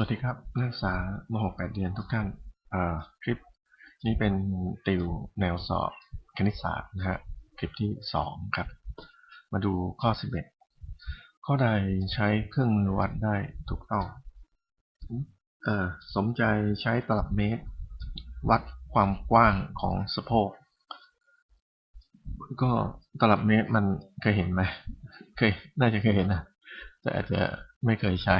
วัสดีครับนักศึกษามหกแปดเดือนทุกท่านคลิปนี้เป็นติวแนวสอบคณิตศาสตร์นะฮะคลิปที่สองครับ มาดูข้อสิบเอ็ดข้อใดใช้เครื่องมือวัดได้ถูกต้องเออสมใจใช้ตลับเมตร วัดความกว้างของสะโพกก็ตลับเมตรมันเคยเห็นไหมเคยน่าจะเคยเห็นนะแต่อาจจะไม่เคยใช้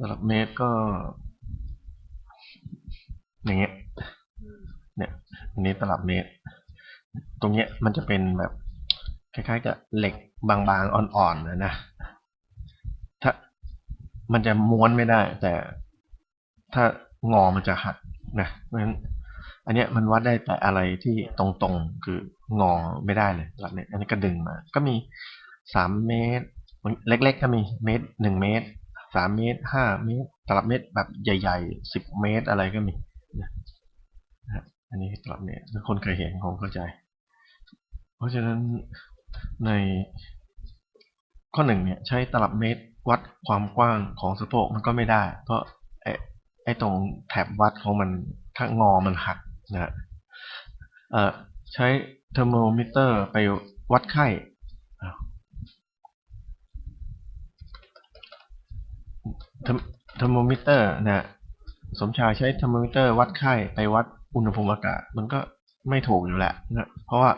ตลับเมตรก็ อย่างเงี้ย เนี่ย อันนี้ตลับเมตร ตรงเนี้ยมันจะเป็นแบบ คล้ายๆกับเหล็กบางๆอ่อนๆนะนะ ถ้ามันจะม้วนไม่ได้ แต่ถ้างอมันจะหักนะเพราะฉะนั้นอันเนี้ยมันวัดได้แต่อะไรที่ตรงๆ คืองอไม่ได้เลยตลับเมตรอันนี้ก็ดึงมา ก็มีสามเมตร เล็กๆก็มีเมตรหนึ่งเมตร สามเมตรห้าเมตร ตลับเมตรแบบใหญ่ๆสิบเมตรอะไรก็มีนะนะอันนี้ตลับเมตรถ้าคนเคยเห็นคงเข้าใจ เพราะฉะนั้นในข้อหนึ่งเนี่ยใช้ตลับเมตรวัดความกว้างของสะโพกมันก็ไม่ได้ เพราะไอ้ไอ้ตรงแถบวัดของมันถ้างอมันหักนะฮะเอ่อใช้เทอร์โมมิเตอร์ไปวัดไข้อ้าว เทอร์โมมิเตอร์นะสมชายใช้เทอร์โมมิเตอร์วัดไข้ไปวัดอุณหภูมิอากาศ มันก็ไม่ถูกอยู่แหละนะเพราะว่า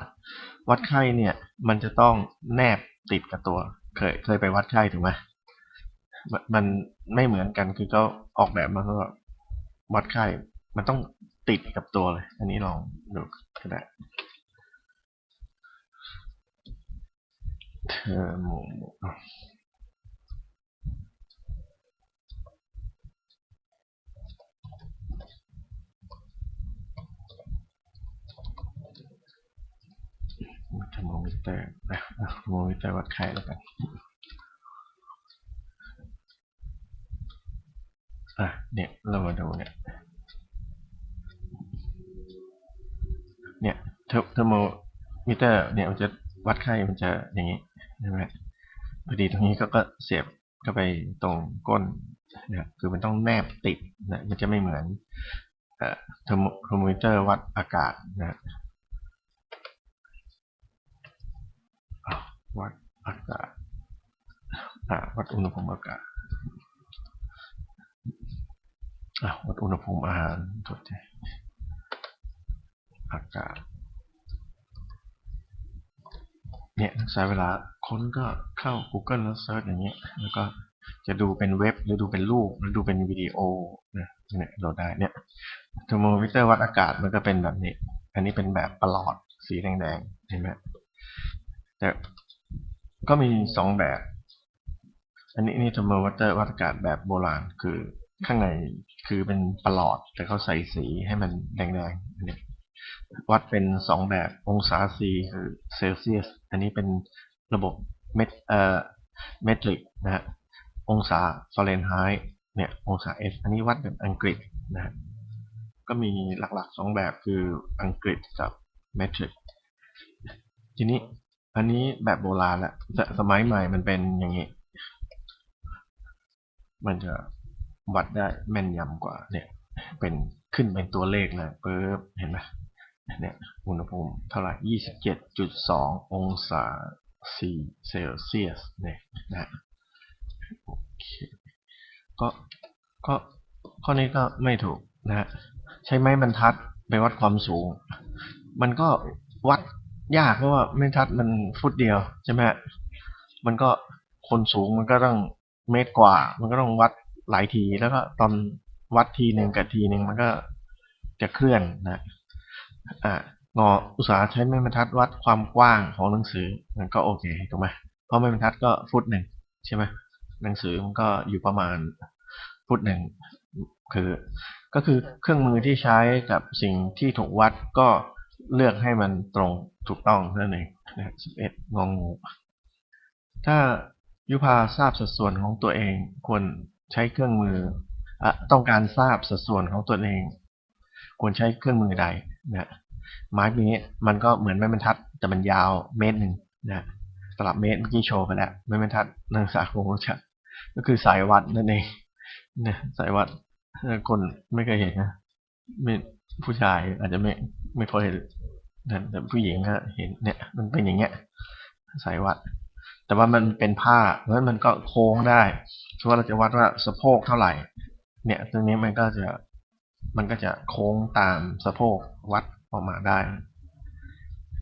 วัดไข้เนี่ย มันจะต้องแนบติดกับตัว เคยเคยไปวัดไข้ถูกไหมมันไม่เหมือนกันคือเขาออกแบบมาก็วัดไข้มันต้องติดกับตัวเลย อันนี้ลองดูก็ได้เทอร์โมเทอร์ โมมิเตอร์นะเทอร์โมมิเตอร์วัดไข้แล้วกันอะเนี่ยเรามาดูเนี่ยเนี่ยเทอร์เทอร์โมมิเตอร์เนี่ยมันจะวัดไข้มันจะอย่างนี้ใช่ไหมพอดีตรงนี้ก็ก็เสียบเข้าไปตรงก้นนะคือมันต้องแนบติดนะมันจะไม่เหมือนเอ่อเทอร์มเทอร์โมมิเตอร์วัดอากาศนะอ้า วัดอากาศอ่าวัดอุณหภูมิอากาศอะวัดอุณหภูมิอาหารทดใจอากาศเนี่ยนักศึกษาเวลาค้นก็เข้า Google แล้วเซิร์ชอย่างเงี้ยแล้วก็จะดูเป็นเว็บหรือดูเป็นรูปหรือดูเป็นวิดีโอนะเนี่ยโหลดได้เนี่ยเทอร์โมมิเตอร์วัดอากาศมันก็เป็นแบบนี้ อันนี้เป็นแบบประหลอดสีแดงๆเห็นไหมแต่ ก็มีสองแบบ อันนี้นี่เทอร์โมมิเตอร์วัดอากาศแบบโบราณคือข้างในคือเป็นประหลอด แต่เขาใส่สีให้มันแดงๆอันนี้วัดเป็นสองแบบองศา C คือเซลเซียส อันนี้เป็นระบบเมตเอ่อเมตริกนะฮะองศาฟาเรนไฮต์เนี่ยองศา S อันนี้วัดแบบอังกฤษนะฮะก็มีหลักๆสองแบบคืออังกฤษกับเมตริกทีนี้ อันนี้แบบโบราณละสมัยใหม่มันเป็นอย่างนี้ มันจะวัดได้แม่นยำกว่า เนี่ย เป็นขึ้นเป็นตัวเลขเลยปึ๊บเห็นไหมเนี่ยอุณหภูมิเท่าไหร่ 27.2 องศาเซลเซียสเนี่ยนะโอเคก็ก็ข้อนี้ก็ไม่ถูกนะใช้ไม้บรรทัดไปวัดความสูง มันก็วัด ยากเพราะว่าไม้บรรทัดมันฟุตเดียวใช่ไหมมันก็คนสูงมันก็ต้องเมตรกว่า มันก็ต้องวัดหลายทีแล้วก็ตอนวัดทีหนึ่งกับทีหนึ่งมันก็จะเคลื่อนนะอ่างออุตสาห์ใช้ไม้บรรทัดวัดความกว้างของหนังสือมันก็โอเคถูกไหมเพราะไม้บรรทัดก็ฟุตหนึ่งใช่ไหมหนังสือมันก็อยู่ประมาณฟุตหนึ่งคือก็คือเครื่องมือที่ใช้กับสิ่งที่ถูกวัดก็เลือกให้มันตรง ถูกต้องนั่นเองนะสิบเอ็ดงองูถ้ายุพาทราบสัดส่วนของตัวเองควรใช้เครื่องมืออะต้องการทราบสัดส่วนของตัวเอง ควรใช้เครื่องมือใดนะไม้เมตรมันก็เหมือนไม้บรรทัด แต่มันยาวเมตรหนึ่งนะตลับเมตรเมื่อกี้โชว์ไปแล้วไม้บรรทัดนักศึกษาคงรู้จักก็คือสายวัดนั่นเองเนี่ยสายวัดคนไม่เคยเห็นนะผู้ชายอาจจะไม่ไม่ค่อยเห็น แต่แต่ผู้หญิงก็เห็นเนี่ย มันเป็นอย่างเงี้ยสายวัด แต่ว่ามันเป็นผ้าเพราะฉะนั้นมันก็โค้งได้สมมติว่าเราจะวัดว่าสะโพกเท่าไหร่ เนี่ยตรงนี้มันก็จะมันก็จะโค้งตามสะโพกวัดออกมาได้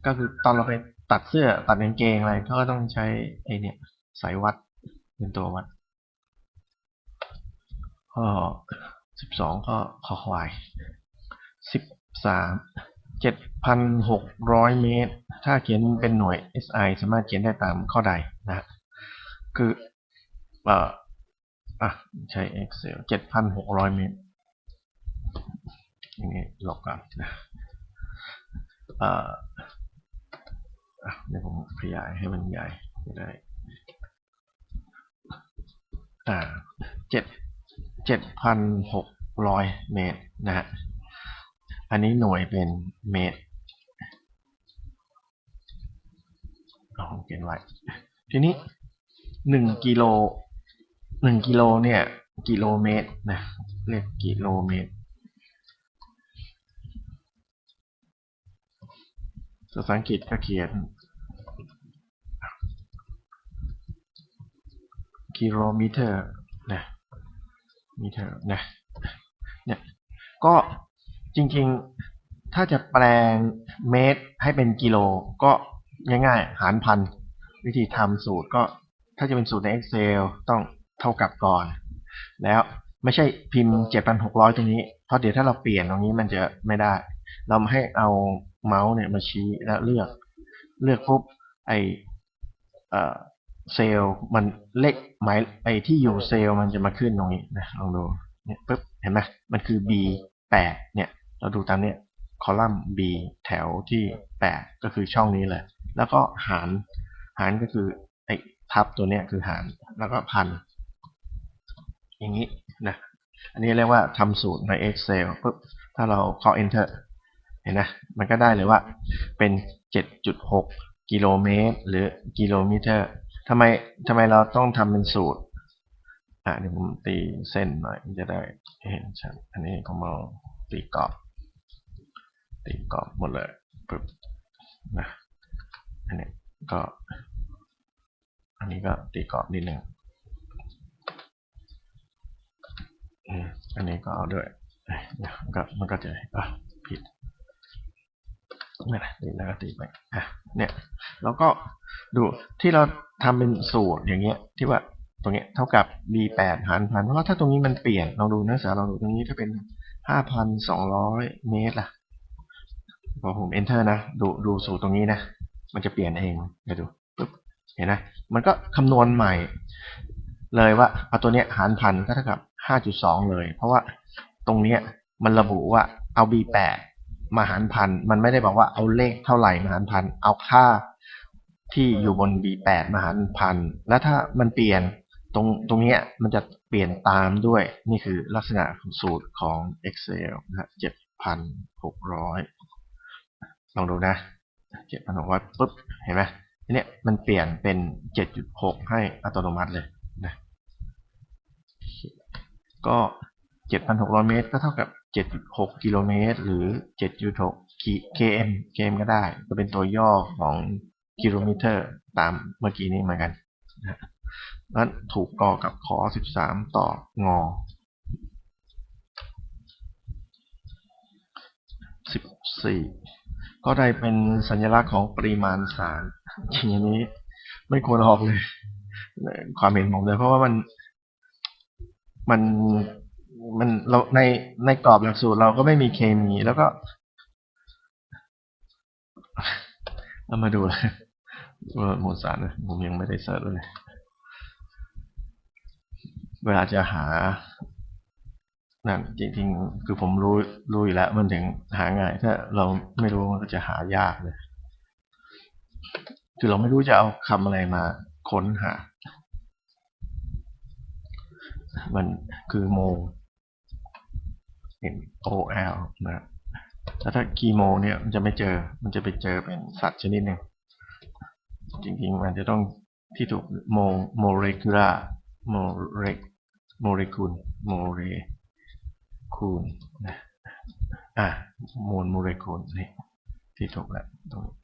ก็คือตอนเราไปตัดเสื้อตัดกางเกงอะไรเขาก็ต้องใช้ไอเนี่ยสายวัดเป็นตัววัดข้อสิบสองก็ขอควายสิบสาม เจ็ดพันหกร้อยเมตร ถ้าเขียนเป็นหน่วย SI สามารถเขียนได้ตามข้อใดนะ คืออ่ออะใช้ Excel เจ็ดพันหกร้อยเมตรอย่างนี้ลบกันนะเอ่ออะเดี๋ยวผมขยายให้มันใหญ่จะได้อ่าเจ็ดเจ็ดพันหกร้อยเมตรนะฮะ อันนี้หน่วยเป็นเมตรเอาเขียนไว้ ทีนี้หนึ่งกิโลหนึ่งกิโลเนี่ย กิโลเมตรนะเรียกกิโลเมตรภาษาอังกฤษก็เขียนกิโลเมตรนะมิเตอร์นะเนี่ยก็ จริงๆ ถ้าจะแปลงเมตรให้เป็นกิโล ก็ง่ายๆ หารพัน วิธีทำสูตรก็ถ้าจะเป็นสูตรใน Excel ต้องเท่ากับก่อน แล้วไม่ใช่พิมพ์ 7,600 ตรงนี้ เพราะเดี๋ยวถ้าเราเปลี่ยนตรงนี้มันจะไม่ได้ เราให้เอาเมาส์เนี่ยมาชี้แล้วเลือก เลือกปุ๊บไอเอ่อเซลล์มันเลขหมายไอที่อยู่เซลล์มันจะมาขึ้นตรงนี้นะลองดูเนี่ยปุ๊บเห็นไหมมันคือ B 8เนี่ย เราดูตามเนี้ยคอลัมน์ B แถวที่ 8 ก็คือช่องนี้เลย แล้วก็หาร หารก็คือไอ้ทับตัวเนี้ยคือหาร แล้วก็พัน อย่างนี้นะ อันนี้เรียกว่าทำสูตรใน Excel ปุ๊บ ถ้าเราเคาะ Enter เห็นนะ มันก็ได้เลยว่าเป็น 7.6 กิโลเมตร หรือกิโลเมตรทำไมทำไมเราต้องทำเป็นสูตร อะเดี๋ยวผมตีเส้นหน่อยจะได้เห็นชัดอันนี้ผมเอาตีกรอบ ตีกรอบหมดเลยปึ๊บนะอันนี้ก็ อันนี้ก็ตีกรอบนิดหนึ่งอันนี้ก็เอาด้วยเอ้ยเดี๋ยวมันก็มันก็จะอะผิดนี่นะตีแล้วก็ตีไปอะเนี่ยแล้วก็ดูที่เราทำเป็นสูตรอย่างเงี้ย ที่ว่าตรงเนี้ยเท่ากับ b 8หารพันเพราะว่าถ้าตรงนี้มันเปลี่ยนลองดูนะสาลองดูตรงนี้ถ้าเป็น5,200เมตรล่ะ พอผม enter นะ ดูดูสูตรตรงนี้นะ มันจะเปลี่ยนเอง เดี๋ยวดูปึ๊บเห็นนะ มันก็คำนวณใหม่ เลยว่าเอาตัวเนี้ยหารพันก็เท่ากับ 5.2 เลย เพราะว่าตรงเนี้ยมันระบุว่าเอา b 8มาหารพัน มันไม่ได้บอกว่าเอาเลขเท่าไหร่มาหารพัน เอาค่าที่อยู่บน b8 มาหารพัน แล้วถ้ามันเปลี่ยนตรงตรงเนี้ยมันจะเปลี่ยนตามด้วยนี่คือลักษณะของสูตรของ Excel นะฮะ7,600 ลองดูนะ7,600ปุ๊บ เห็นไหมทีเนี้ยมันเปลี่ยนเป็น7.6ให้อัตโนมัติเลยนะก็7,600เมตร ก็เท่ากับ7.6กิโลเมตร หรือ7.6 km km ก็ได้ ก็เป็นตัวย่อของกิโลเมตรตามเมื่อกี้นี้เหมือนกันนะนั้นถูกกอกับขอ13ต่องอ ก็ได้เป็นสัญลักษณ์ของปริมาณสารทีนี้ ไม่ควรออกเลย ความเห็นผมเลยเพราะว่ามันมันมันเราในในกรอบหลักสูตรเราก็ไม่มีเคมี แล้วก็เอามาดูเลยว่าหมวดสารผมยังไม่ได้เสิร์ชเลยเวลาจะหา นั่นจริงๆ คือผมรู้รู้อยู่แล้วมันถึงหาง่าย ถ้าเราไม่รู้มันก็จะหายากเลย คือเราไม่รู้จะเอาคำอะไรมาค้นหา มันคือโม M O L นะแล้วถ้าคีโม เนี่ยมันจะไม่เจอ มันจะไปเจอเป็นสัตว์ชนิดหนึ่งจริงๆ มันจะต้องที่ถูกโมโมเลกุลาโมเลโมเลกุลโมเล กุลนะอะมวลโมเลกุลนี่ที่ถูกแล้วตรงนี้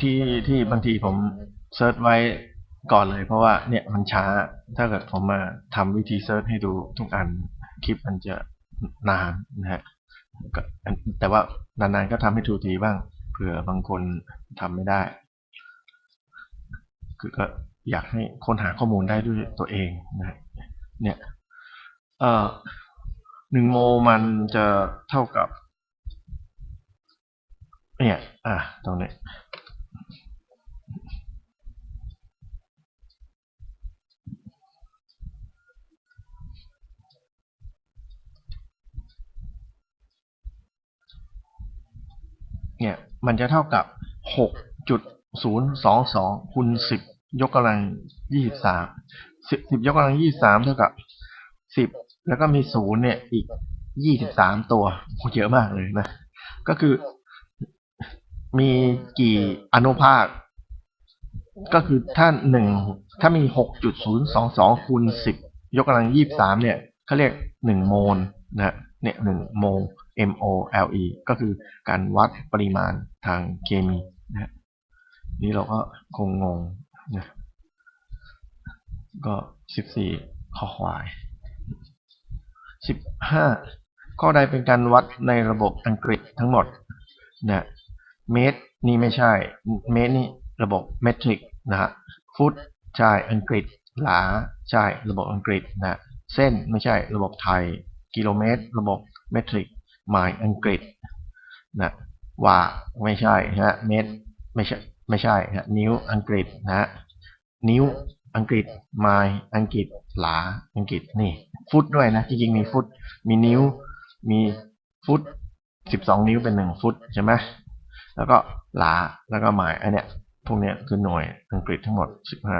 ที่ที่บางทีผมเซิร์ชไว้ก่อนเลยเพราะว่าเนี่ยมันช้าถ้าเกิดผมมาทำวิธีเซิร์ชให้ดูทุกอันคลิปมันจะนานนะฮะก็แต่ว่านานๆก็ทำให้ถูกทีบ้าง เผื่อบางคนทำไม่ได้ คือก็อยากให้ค้นหาข้อมูลได้ด้วยตัวเองนะฮะเนี่ยเอ่อหนึ่งโมมันจะเท่ากับ เนี่ย อะตรงนี้เนี่ย มันจะเท่ากับหกจุดศูนย์สองสองคูณสิบยกกำลังยี่สามสิบสิบยกกำลังยี่สามเท่ากับสิบแล้วก็มีศูนย์เนี่ยอีกยี่สิบสามตัวโหเยอะมากเลยนะ ก็คือมีกี่อนุภาค ก็คือถ้าหนึ่งถ้ามีหกจุดศูนย์สองสองคูณสิบยกกำลังยี่สามเนี่ยเขาเรียกหนึ่งโมลนะฮะเนี่ยหนึ่งโมล M O L E ก็คือการวัดปริมาณทางเคมีนะฮะนี่เราก็คงงงนะก็สิบสี่ข้อควายสิบห้าข้อใดเป็นการวัดในระบบอังกฤษทั้งหมดนะเมตรนี่ไม่ใช่ เมตรนี่ระบบเมตริกนะฮะฟุตใช่อังกฤษ หลาใช่ระบบอังกฤษนะเส้นไม่ใช่ระบบไทย กิโลเมตร ระบบเมตริก ไมล์อังกฤษนะว่าไม่ใช่นะฮะเมตรไม่ใช่ไม่ใช่ฮะนิ้วอังกฤษนะนิ้วอังกฤษไมล์อังกฤษหลาอังกฤษนี่ ฟุตด้วยนะจริงๆมีฟุต มีนิ้ว มีฟุตสิบสองนิ้วเป็นหนึ่งฟุตใช่ไหมแล้วก็หลาแล้วก็ไมล์อันเนี้ยพวกเนี้ยคือหน่วยอังกฤษทั้งหมดสิบห้า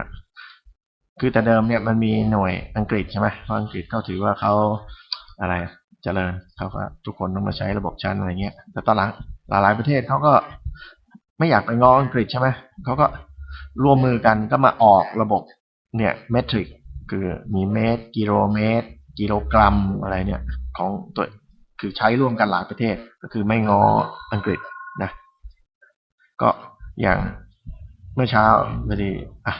คือแต่เดิมเนี่ยมันมีหน่วยอังกฤษใช่ไหมเพราะอังกฤษเขาถือว่าเขาอะไร เจริญเขาก็ทุกคนต้องมาใช้ระบบชั้นอะไรเงี้ย แต่ตอนหลังหลายๆประเทศเขาก็ไม่อยากไปงออังกฤษใช่ไหมเขาก็ร่วมมือกันก็มาออกระบบเนี่ยเมตริกคือมีเมตร กิโลเมตร กิโลกรัมอะไรเนี่ยของตัวคือใช้ร่วมกันหลายประเทศก็คือไม่งออังกฤษนะ ก็อย่างเมื่อเช้าพอดีอะ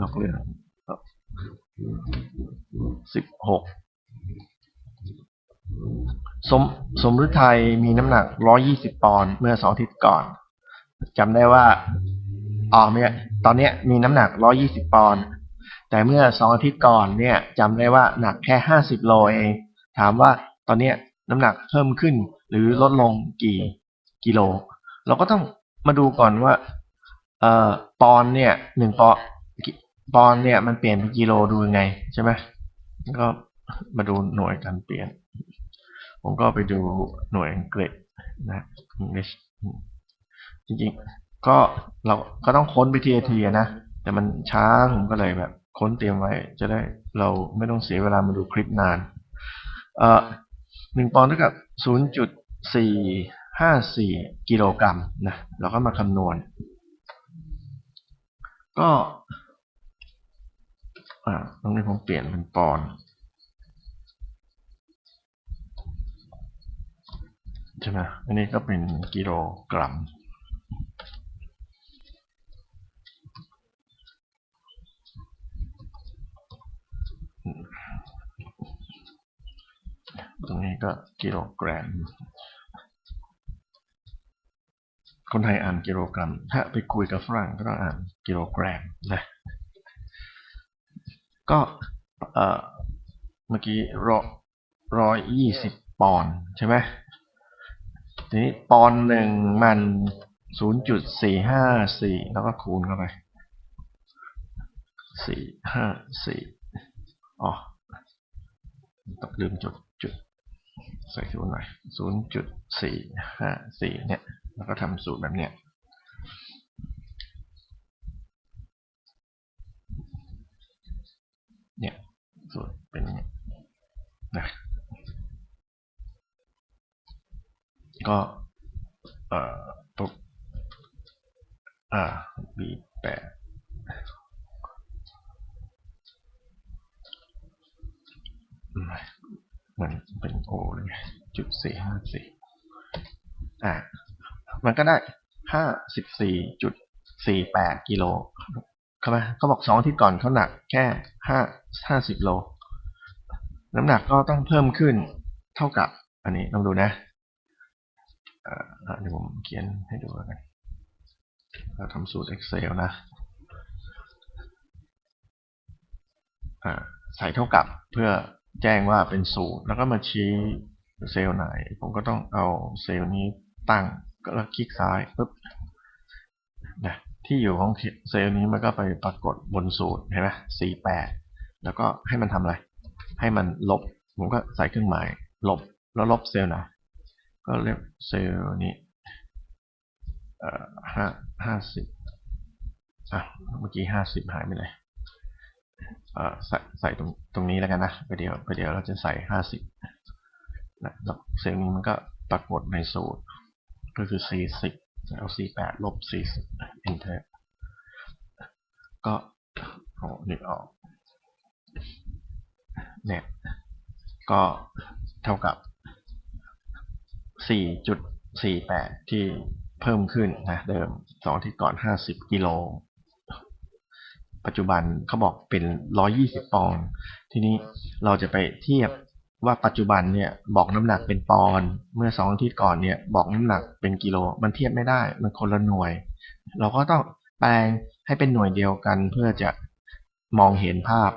นอกเรื่องสิบหก สมสมฤทัยมีน้ำหนักร้อยี่สิบปอนด์เมื่อสองอาทิตย์ก่อนจำได้ว่าอ๋อไม่ใช่ตอนเนี้ยมีน้ำหนักร้อยี่สิบปอนด์แต่เมื่อสองอาทิตย์ก่อนเนี่ยจำได้ว่าหนักแค่ห้าสิบโลเอง ถามว่าตอนเนี้ยน้ำหนักเพิ่มขึ้นหรือลดลงกี่กิโล เราก็ต้องมาดูก่อนว่าเอ่อปอนเนี่ยหนึ่งปอนปอนเนี่ยมันเปลี่ยนเป็นกิโลดูยังไงใช่ไหมก็มาดูหน่วยการเปลี่ยน ผมก็ไปดูหน่วยอังกฤษนะ English จริงๆ ก็เราก็ต้องค้นไปทีทีนะ แต่มันช้าผมก็เลยแบบ ค้นเตรียมไว้ จะได้เราไม่ต้องเสียเวลามาดูคลิปนาน เอ่อหนึ่งปอนด์เท่ากับศูนย์จุดสี่ห้าสี่กิโลกรัมนะ เราก็มาคำนวณ ก็ อ่า ตรงนี้ผมเปลี่ยนเป็นปอนด์ ใช่ไหมอันนี้ก็เป็นกิโลกรัม ตรงนี้ก็กิโลกรัม คนไทยอ่านกิโลกรัม ถ้าไปคุยกับฝรั่งก็ต้องอ่านกิโลกรัมนะ ก็เมื่อกี้ร้อยร้อยยี่สิบปอนด์ใช่ไหม ทีนี้ปอนหนึ่งมันศูนย์จุดสี่ห้าสี่แล้วก็คูณเข้าไปสี่ห้าสี่อ๋อต้องลืมจุดจุดใส่ศูนย์หน่อยศูนย์จุดสี่ห้าสี่เนี่ย แล้วก็ทำสูตรแบบเนี้ยเนี่ยสูตรเป็นอย่างนี้นะ ก็เอ่อปุ๊บอ่า b แปดอืมเหมือนเป็นโอเลยไงจุดสี่ห้าสี่อ่ามันก็ได้ห้าสิบสี่จุดสี่แปดกิโลเข้าไหมเขาบอกสองอาทิตย์ก่อนเขาหนักแค่ห้าห้าสิบโล น้ำหนักก็ต้องเพิ่มขึ้นเท่ากับ อันนี้ลองดูนะ เดี๋ยวผมเขียนให้ดูกัน เราทำสูตร Excel นะใส่เท่ากับเพื่อแจ้งว่าเป็นสูตร แล้วก็มาชี้เซลล์ไหน ผมก็ต้องเอาเซลล์นี้ตั้งก็แล้วคลิกซ้ายปุ๊บนะที่อยู่ของเซลล์นี้มันก็ไปปรากฏบนสูตรเห็นไหมสี่แปดแล้วก็ให้มันทำอะไร ให้มันลบ ผมก็ใส่เครื่องหมาย ลบแล้วลบเซลล์ไหน ก็เรียกเซลล์นี้เอ่อห้าห้าสิบอะเมื่อกี้ห้าสิบหายไปไหนเอ่อใส่ใส่ตรงตรงนี้แล้วกันนะไปเดี๋ยวไปเดี๋ยวเราจะใส่ห้าสิบนะเซลล์นี้มันก็ปรากฏในสูตร ก็คือสี่สิบเอาสี่แปดลบสี่สิบ enter ก็โอ้นึกออกเนี่ยก็เท่ากับ 4.48 ที่เพิ่มขึ้นนะเดิมสองที่ก่อน 50 กิโล ปัจจุบันเขาบอกเป็น 120 ปอนด์ทีนี้เราจะไปเทียบว่าปัจจุบันเนี่ยบอกน้ำหนักเป็นปอนด์เมื่อสองอาทิตย์ก่อนเนี่ยบอกน้ำหนักเป็นกิโล มันเทียบไม่ได้มันคนละหน่วย เราก็ต้องแปลงให้เป็นหน่วยเดียวกันเพื่อจะมองเห็นภาพ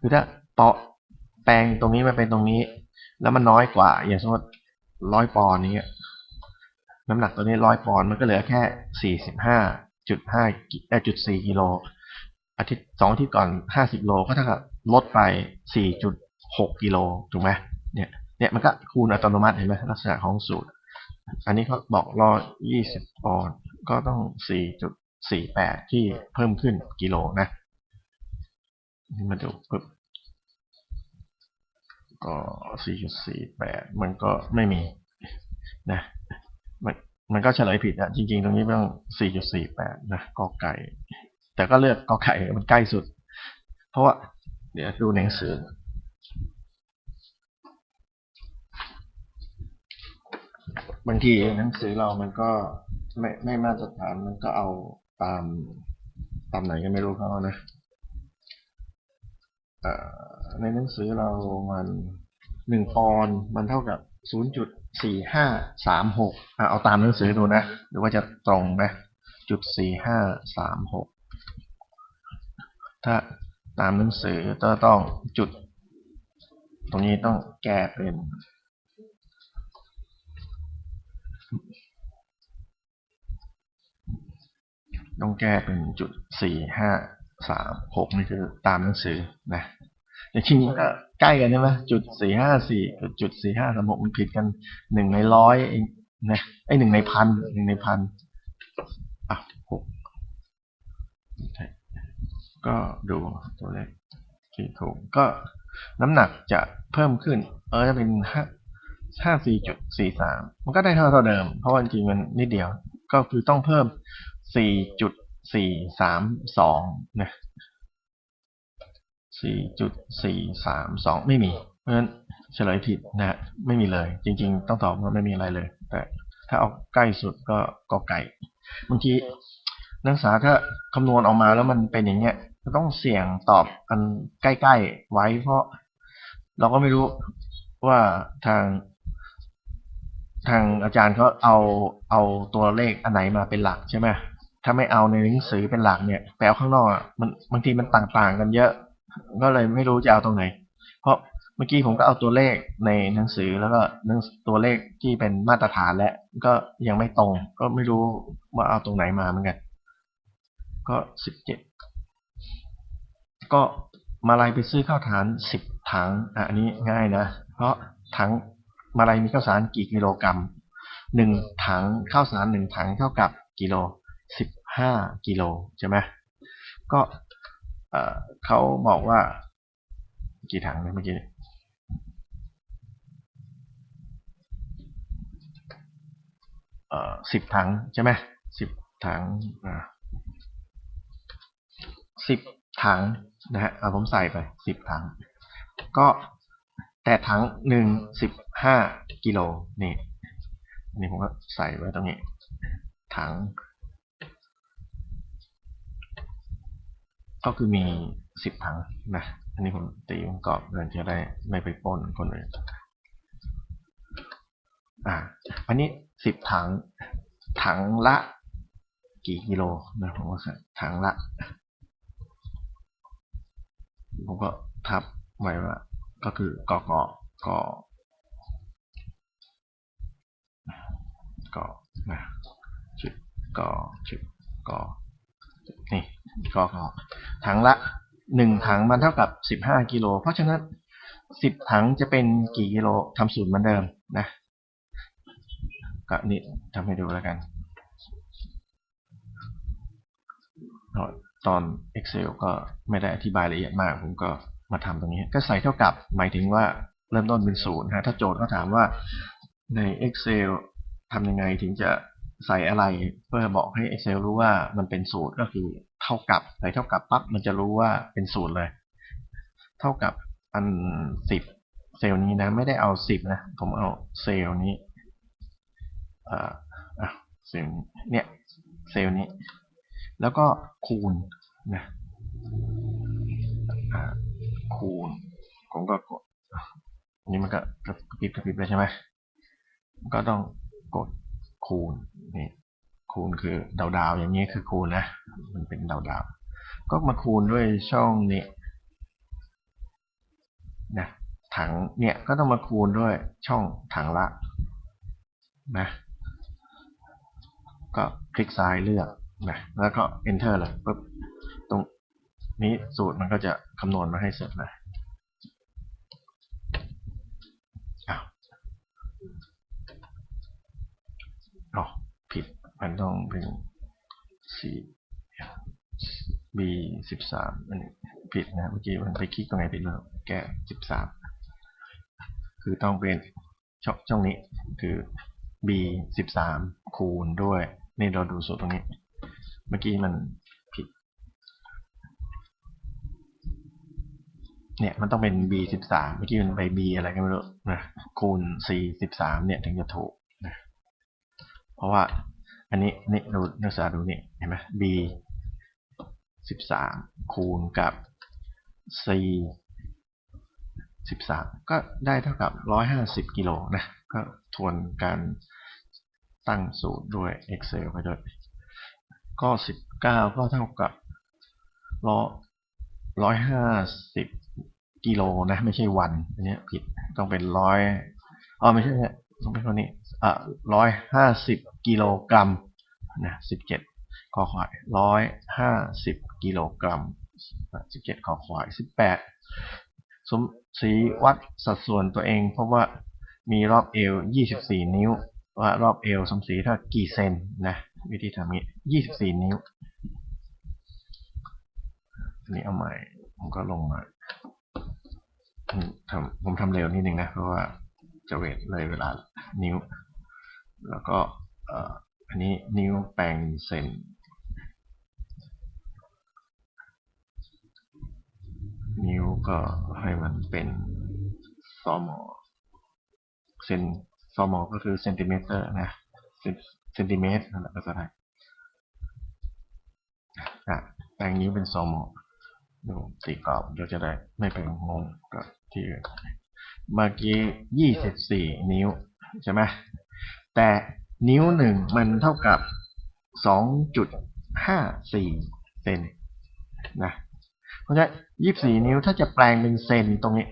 คือถ้าเปาะแปลงตรงนี้มาเป็นตรงนี้ แล้วมันน้อยกว่า อย่างสมมติ ร้อยปอนด์นี้น้ำหนักตัวนี้ร้อยปอนด์มันก็เหลือแค่สี่สิบห้าจุดห้าจุดสี่กิโลอาทิตย์สองอาทิตย์ก่อนห้าสิบโลก็เท่ากับลดไปสี่จุดหกกิโลถูกไหมเนี่ยเนี่ยมันก็คูณอัตโนมัติเห็นไหมลักษณะของสูตร อันนี้เขาบอกร้อยยี่สิบปอนด์ก็ต้องสี่จุดสี่แปดที่เพิ่มขึ้นกิโลนะนี่มาดูปึ๊บ ก็สี่จุดสี่แปดมันก็ไม่มีนะมันมันก็เฉลยผิดอะจริง ๆ ตรงนี้ต้องสี่จุดสี่แปดนะกอไก่ แต่ก็เลือกกอไก่มันใกล้สุด เพราะว่า เดี๋ยวดูหนังสือบางทีหนังสือเรามันก็ไม่ไม่มาตรฐานมันก็เอาตามตามไหนก็ไม่รู้เขานะ ในหนังสือเรามันหนึ่งปอนมันเท่ากับศูนย์จุดสี่ห้าสามหกเอาตามหนังสือดูนะ หรือว่าจะตรงนะจุดสี่ห้าสามหกถ้าตามหนังสือก็ต้องจุด ตรงนี้ต้องแก้เป็นต้องแก้เป็นจุดสี่ห้า สามหกนี่คือตามหนังสือนะแต่จริงๆก็ใกล้กันใช่ไหมจุดสี่ห้าสี่กับจุดสี่ห้าสามหกมันผิดกันหนึ่งในร้อยเองนะไอหนึ่งในพันหนึ่งในพันอะหกก็ดูตัวเลขที่ถูกก็น้ำหนักจะเพิ่มขึ้น เออจะเป็นห้าห้าสี่จุดสี่สามมันก็ได้เท่าเท่าเดิม เพราะว่าจริงมันนิดเดียว ก็คือต้องเพิ่มสี่จุด สี่สามสองนะสี่จุดสี่สามสองไม่มี เพราะฉะนั้นเฉลยผิดนะฮะไม่มีเลย จริง ๆ ต้องตอบว่าไม่มีอะไรเลย แต่ถ้าเอาใกล้สุดก็กอไก่บางทีนักศึกษาถ้าคำนวณออกมาแล้วมันเป็นอย่างเงี้ยก็ต้องเสี่ยงตอบอันใกล้ๆไว้ เพราะเราก็ไม่รู้ว่าทาง ทางอาจารย์เขาเอาเอาตัวเลขอันไหนมาเป็นหลักใช่ไหม ถ้าไม่เอาในหนังสือเป็นหลักเนี่ยแปลข้างนอกอะมันบางทีมันต่างๆ กันเยอะ ก็เลยไม่รู้จะเอาตรงไหน เพราะเมื่อกี้ผมก็เอาตัวเลขในหนังสือแล้วก็ตัวเลขที่เป็นมาตรฐานและก็ยังไม่ตรง ก็ไม่รู้ว่าเอาตรงไหนมาเหมือนกัน ก็สิบเจ็ดก็มาลัยไปซื้อข้าวสารสิบถังอะอันนี้ง่ายนะ เพราะถังมาลัยมีข้าวสารกี่กิโลกรัมหนึ่งถังข้าวสารหนึ่งถังเท่ากับกิโล สิบห้ากิโลใช่ไหมก็เขาบอกว่ากี่ถังนะเมื่อกี้สิบถังใช่ไหมสิบถังสิบถังนะฮะเอาผมใส่ไปสิบถัง ก็แต่ถังหนึ่งสิบห้ากิโลนี่นนี่ผมก็ใส่ไว้ตรงนี้ ถัง ก็คือมีสิบถังนะ อันนี้ผมตีวงกรอบเพื่อจะได้ไม่ไปป้นคนอื่นอ่า อันนี้สิบถัง ถังละกี่กิโลนะผมก็ใส่ถังละ ผมก็ทับไว้ว่า ก็คือกอกอกอกอนะจุดกอจุดกอนี่ กอกอถังละหนึ่งถังมันเท่ากับสิบห้ากิโล เพราะฉะนั้นสิบถังจะเป็นกี่กิโลทำสูตรเหมือนเดิมนะก็นี่ทำให้ดูแล้วกัน ตอน Excel ก็ไม่ได้อธิบายละเอียดมาก ผมก็มาทำตรงนี้ ก็ใส่เท่ากับ หมายถึงว่าเริ่มต้นเป็นศูนย์ฮะถ้าโจทย์เขาถามว่าใน Excel ทำยังไงถึงจะ ใส่อะไรเพื่อบอกให้ Excel รู้ว่ามันเป็นสูตรก็คือเท่ากับใส่เท่ากับปั๊บมันจะรู้ว่าเป็นสูตรเลย เท่ากับอันสิบเซลล์นี้นะ ไม่ได้เอาสิบนะ ผมเอาเซลล์นี้อ่าอะเซลล์เนี่ยเซลล์นี้ แล้วก็คูณนะคูณผมก็กดอันนี้มันก็กระพริบกระพริบเลยใช่ไหมก็ต้องกด คูณนี่คูณคือดาวดาวๆอย่างนี้คือคูณนะ มันเป็นดาวดาวๆก็มาคูณด้วยช่องนี้นะถังเนี่ยก็ต้องมาคูณด้วยช่องถังละนะก็คลิกซ้ายเลือกนะแล้วก็ enter เลยปุ๊บตรงนี้สูตรมันก็จะคำนวณมาให้เสร็จเลยอ้าว อ๋อผิดมันต้องเป็น C B สิบสามอันนี้ผิดนะเมื่อกี้มันไปคลิกตรงไหนผิดแล้วแก้สิบสามคือต้องเป็นช่องช่องนี้คือ B สิบสามคูณด้วย นี่เราดูสูตรตรงนี้ เมื่อกี้มันผิด เนี่ยมันต้องเป็น b สิบสามเมื่อกี้มันไป b อะไรก็ไม่รู้นะคูณ c สิบสามเนี่ยถึงจะถูก เพราะว่าอันนี้นี่ดูนักศึกษาดูนี่เห็นไหม b สิบสามคูณกับ c สิบสามก็ได้เท่ากับร้อยห้าสิบกิโลนะ ก็ทวนการตั้งสูตรด้วย Excel ไปด้วย ก็สิบเก้าก็เท่ากับร้อยร้อยห้าสิบกิโลนะ ไม่ใช่วัน อันนี้ผิดต้องเป็นร้อยอ๋อไม่ใช่ ต้องเป็นคนนี้อะร้อยห้าสิบกิโลกรัมนะสิบเจ็ดคอควายร้อยห้าสิบกิโลกรัมสิบเจ็ดคอควายสิบแปดสมสีวัดสัดส่วนตัวเอง เพราะว่ามีรอบเอวยี่สิบสี่นิ้ว ว่ารอบเอวสมศรีถ้ากี่เซนนะวิธีทำนี้ยี่สิบสี่นิ้วอันนี้เอาใหม่ผมก็ลงมาทำผมทำเร็วนิดนึงนะ เพราะว่า จะเวทเลยเวลานิ้ว แล้วก็อันนี้นิ้วแปลงเซนนิ้วก็ให้มันเป็นซอมอเซนซอมอก็คือเซนติเมตรนะเซนติเมตรนั่นแหละภาษาไทยแปลงนิ้วเป็นซอมอดูตีกรอบเดี๋ยวจะได้ไม่ไปงงกับที่อื่น เมื่อกี้ยี่สิบสี่นิ้วใช่ไหมแต่นิ้วหนึ่งมันเท่ากับสองจุดห้าสี่เซนนะเพราะฉะนั้นยี่สิบสี่นิ้วถ้าจะแปลงเป็นเซนตรงนี้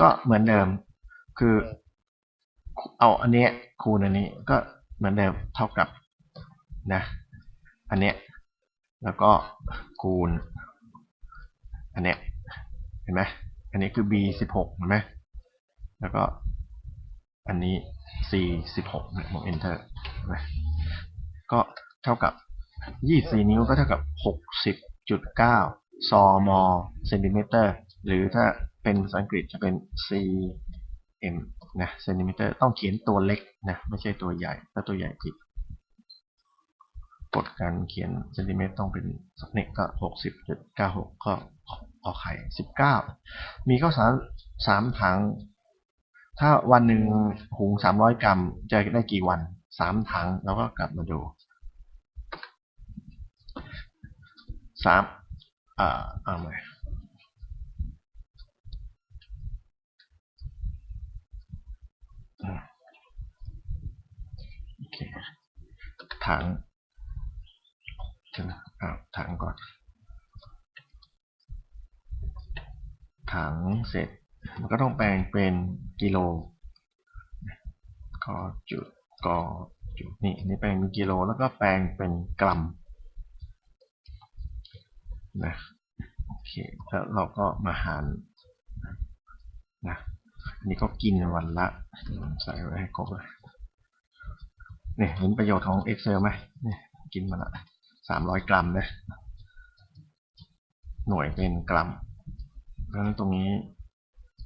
ก็เหมือนเดิมคือเอาอันเนี้ยคูณอันนี้ก็เหมือนเดิมเท่ากับนะอันเนี้ยแล้วก็คูณ อันเนี้ยเห็นไหมอันนี้คือ b สิบหกเห็นไหม แล้วก็อันนี้ c สิบหกเนี่ยผม enter นไหมก็เท่ากับยี่สี่นิ้วก็เท่ากับหกสิบจุดเก้าซอมอเซนติเมตรหรือถ้าเป็นภาษาอังกฤษจะเป็น cm นะเซนติเมตรต้องเขียนตัวเล็กนะ ไม่ใช่ตัวใหญ่ ถ้าตัวใหญ่ผิดกฎการเขียนเซนติเมตรต้องเป็นเนี่ยก็หกสิบจุดเก้าหกก็ขอกไข่สิบเก้ามีข้าวสารสามถัง ถ้าวันหนึ่งหุงสามร้อยกรัมจะได้กี่วันสามถังเราก็กลับมาดูสามอ่าเอาใหม่อืมโอเคถังใช่ไหมอ่าถังก่อน ถังเสร็จ ก็ต้องแปลงเป็นกิโลก็จุดก็จุดนี่นนี่แปลงเป็นกิโลแล้วก็แปลงเป็นกรัมนะโอเคแล้วเราก็มาหารนะอันนี้ก็กินวันละใส่ไว้ให้ครบเลยเนี่ยเห็นประโยชน์ของ Excel ไหมเนี่ยกินมาละสามร้อยกรัมนะหน่วยเป็นกรัมเพราะฉะนั้นตรงนี้